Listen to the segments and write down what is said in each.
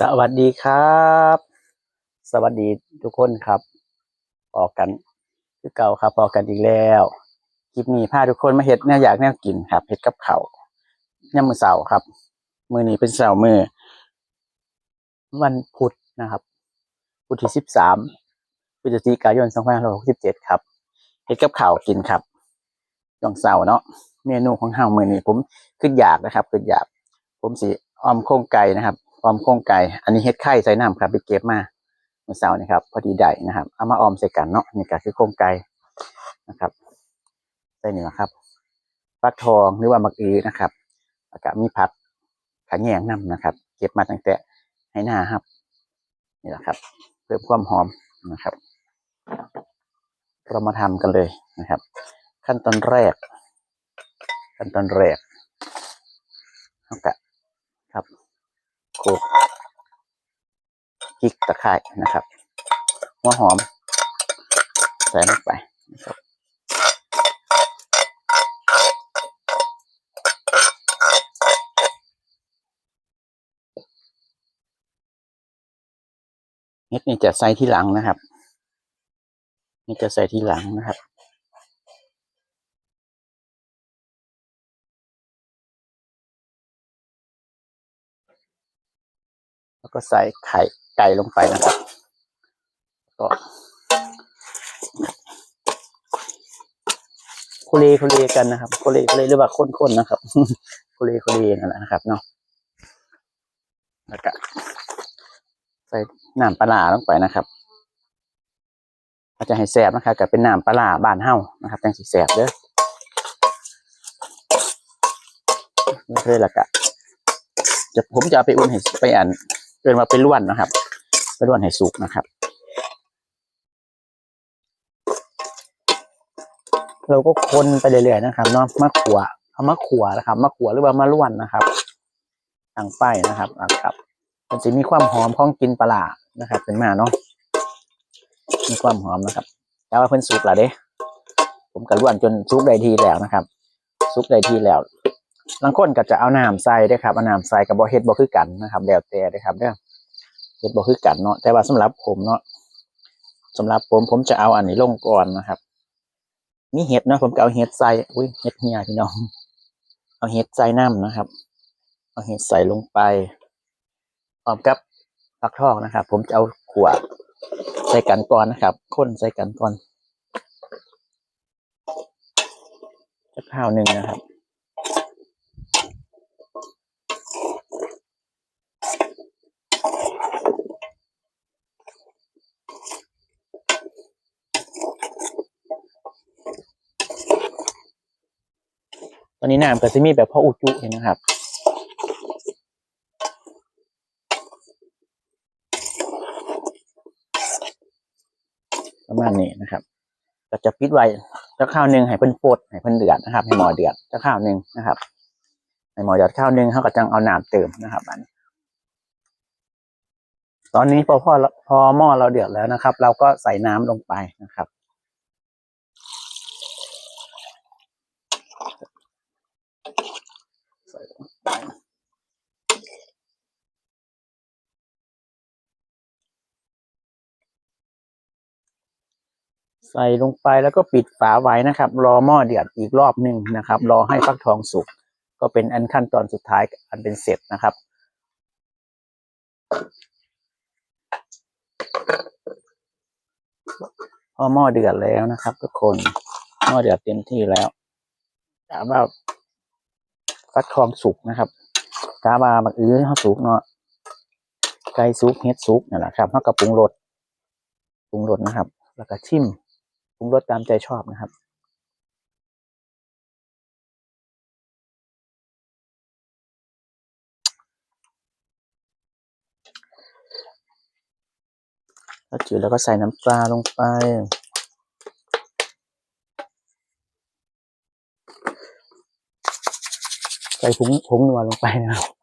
สวัสดีครับ สวัสดีทุกคนครับพอกันคือเก่าครับพอกันอีกแล้วคลิปนี้พาทุกคนมาเฮ็ดแนวอยากแนวกินครับเฮ็ดกับเขาวยามมื้อเสาร์ครับ มือนี้เป็นเสาร์มือวันพุธนะครับ พุธที่สิบสามพฤศจิกายนสองพันห้าร้อยหกสิบเจ็ดครับเฮ็ดกับเขากินครับช่วงเสาร์เนาะเมนูของเฮามือนี้ผมขึ้นอยากนะครับขึ้นอยาก ผมสิออมโครงไก่นะครับ ออมโครงไก่ อันนี้เฮ็ดไข่ใส่น้ำครับไปเก็บมาเมื่อเช้านี่ครับ พอดีได้นะครับ เอามาออมใส่กันเนาะนี่ก็คือโครงไก่นะครับใส่นี่นะครับฟักทองหรือว่ามักอีนะครับแล้วก็มีผักขะแยงน้ำนะครับ เก็บมาตั้งแต่ให้หน้าครับ นี่แหละครับ เพิ่มความหอมนะครับเรามาทำกันเลยนะครับ ขั้นตอนแรก ขั้นตอนแรกเอากะครับโขลกพ ริกตะไคร้นะครับหัวหอมใส่ลงไปนะครับเฮ็ดนี่จะใส่ที่หลังนะครับ นี่จะใส่ที่หลังนะครับ ก็ใส่ไข่ไก่ลงไปนะครับก็คเลโคเลกันนะครับคเลโคเลหรือว่าข้นๆนะครับคเลโคเลนั่นแหละนะครับเนาะแล้วก็ใส่น้ำปลาร้าลงไปนะครับอาจจะให้แสบนะครับก็เป็นน้ำปลาร้าบานเฮานะครับจังสีแสบเด้อนี่คือละกะจะผมจะเอาไปอุ่นให้ไปอัน เกินมาเป็นล้วนนะครับไปล้วนให้สุกนะครับ เราก็คนไปเรื่อยๆนะครับเนาะมะขวเอามะขวนะครับมะขวหรือว่ามะล้วนนะครับต่างไปนะครับอะครับมันจะมีความหอมของกินปลานะครับ เป็นมาเนาะมีความหอมนะครับแต่ว่าเพิ่นสุกล้วเด้ ผมกระล้วนจนสุกได้ทีแล้วนะครับ สุกได้ทีแล้ว บางคนก็จะเอาน้ำใส่ด้อครับเอาน้ำใส่กับบ่เฮ็ดบ่คือกันนะครับแล้วแต่เด้ครับเด้อเฮ็ดบ่คือกันเนาะแต่ว่าสำหรับผมเนาะสำหรับผมผมจะเอาอันนี้ลงก่อนนะครับมีเห็ดเนาะผมก็เอาเห็ดใส่อุ้ยเห็ดเหียพี่น้อง เอาเห็ดใส่น้ำนะครับ เอาเห็ดใส่ลงไปพร้อมกับฟักทองนะครับ ผมจะเอาขวดใส่กันก่อนนะครับข้นใส่กันก่อนจะข้าวหนึ่งนะครับ อนนี้น้ำก็จะมีแบบพ่ออุจุเห็นนะครับ ประมาณนี้นะครับก็จะปิดไว้จ้าข้าวหนึ่งให้เพิ่นปดให้เพิ่นเดือดนะครับ ให้หมอเดือดจ้าข้าวหนึ่งนะครับให้หมอเดือดข้าวหนึ่งเขาก็จังเอาน้ำเติมนะครับอันตอนนี้พอพ่อพอหม้อเราเดือดแล้วนะครับ เราก็ใส่น้ำลงไปนะครับ ใส่ลงไป ใส่ลงไปแล้วก็ปิดฝาไว้นะครับ รอหม้อเดือดอีกรอบหนึ่งนะครับ รอให้ฟักทองสุก ก็เป็นอันขั้นตอนสุดท้ายอันเป็นเสร็จนะครับพอหม้อเดือดแล้วนะครับ ทุกคนหม้อเดือดเต็มที่แล้วกาว่าฟักทองสุกนะครับกาว่าบักอื้อเขาสุกเนาะไก่สุกเฮ็ดสุกนี่แหละครับเขาก็ปรุงรสปรุงรสนะครับ แล้วก็ชิม ปรุงรสตามใจชอบนะครับแล้วจืดแล้วก็ใส่น้ำปลาลงไป ใส่ผงผงนัวลงไปนะครับ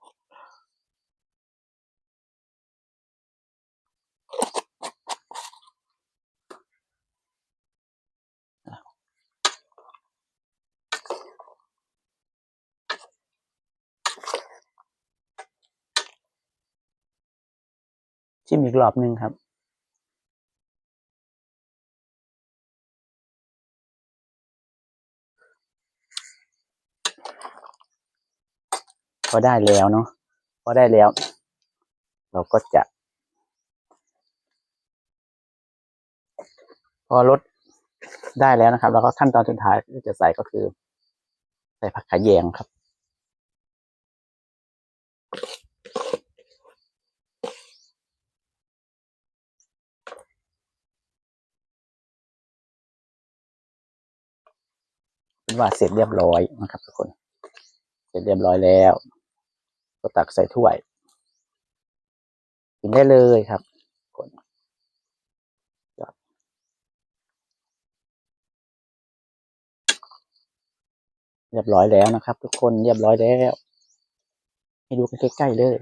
ชิมอีกรอบหนึ่งครับพอได้แล้วเนาะพอได้แล้ว เราก็จะ พอรสได้แล้วนะครับ แล้วก็ขั้นตอนสุดท้ายที่จะใส่ก็คือ ใส่ผักขะแยงครับ ว่าเสร็จเรียบร้อยนะครับทุกคน เสร็จเรียบร้อยแล้ว ก็ตักใส่ถ้วย กินได้เลยครับทุกคนยอดเรียบร้อยแล้วนะครับ ทุกคนเรียบร้อยแล้ว ให้ดูกันใกล้ๆเลย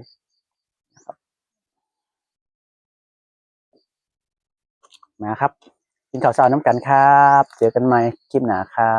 นะครับมาครับกินข้าวเช้าน้ำกันครับ เจอกันใหม่คลิปหนาครับ